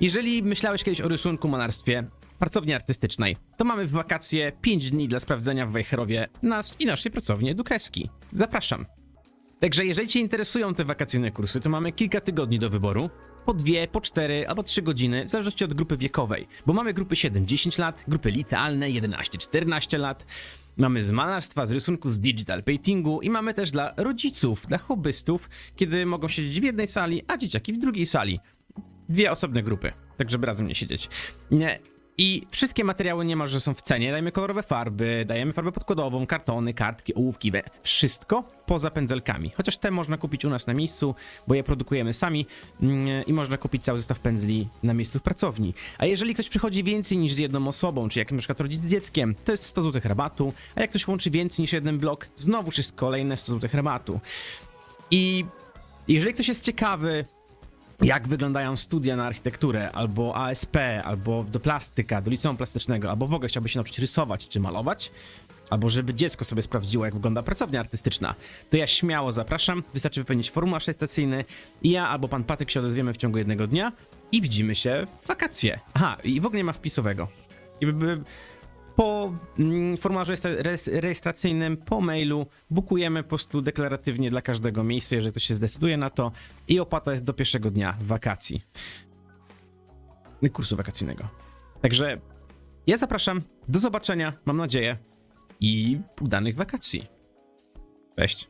Jeżeli myślałeś kiedyś o rysunku, malarstwie, pracowni artystycznej, to mamy w wakacje 5 dni dla sprawdzenia w Wejherowie nas i naszej pracowni Edukreski. Zapraszam. Także jeżeli Cię interesują te wakacyjne kursy, to mamy kilka tygodni do wyboru. Po dwie, po cztery albo trzy godziny, w zależności od grupy wiekowej. Bo mamy grupy 7-10 lat, grupy licealne 11-14 lat. Mamy z malarstwa, z rysunku, z digital paintingu i mamy też dla rodziców, dla hobbystów, kiedy mogą siedzieć w jednej sali, a dzieciaki w drugiej sali. Dwie osobne grupy, tak żeby razem nie siedzieć. Nie. I wszystkie materiały niemalże są w cenie. Dajemy kolorowe farby, dajemy farbę podkładową, kartony, kartki, ołówki, we- wszystko poza pędzelkami. Chociaż te można kupić u nas na miejscu, bo je produkujemy sami mm, i można kupić cały zestaw pędzli na miejscu w pracowni. A jeżeli ktoś przychodzi więcej niż z jedną osobą, czy jak na przykład rodzic z dzieckiem, to jest 100 zł rabatu, a jak ktoś łączy więcej niż jeden blok, znowu jest kolejne 100 zł rabatu. I jeżeli ktoś jest ciekawy, jak wyglądają studia na architekturę, albo ASP, albo do plastyka, do liceum plastycznego, albo w ogóle chciałby się nauczyć rysować czy malować, albo żeby dziecko sobie sprawdziło, jak wygląda pracownia artystyczna, to ja śmiało zapraszam. Wystarczy wypełnić formularz rejestracyjny i ja albo pan Patryk się odezwiemy w ciągu jednego dnia i widzimy się w wakacje. Aha, i w ogóle nie ma wpisowego. I by- by- po mm, formularzu rejestracyjnym, po mailu bukujemy po prostu deklaratywnie dla każdego miejsca, jeżeli ktoś się zdecyduje na to i opłata jest do pierwszego dnia wakacji. Kursu wakacyjnego. Także ja zapraszam, do zobaczenia, mam nadzieję i udanych wakacji. Cześć.